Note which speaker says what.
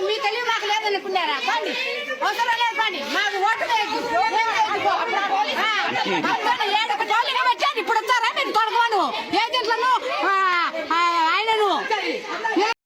Speaker 1: మీ
Speaker 2: తెలివి మాకు లేదనుకున్నారా? పండి అవసరం లేదు పండి మాకు ఓటు ఏడొక జోలిగా ఏజెంట్లను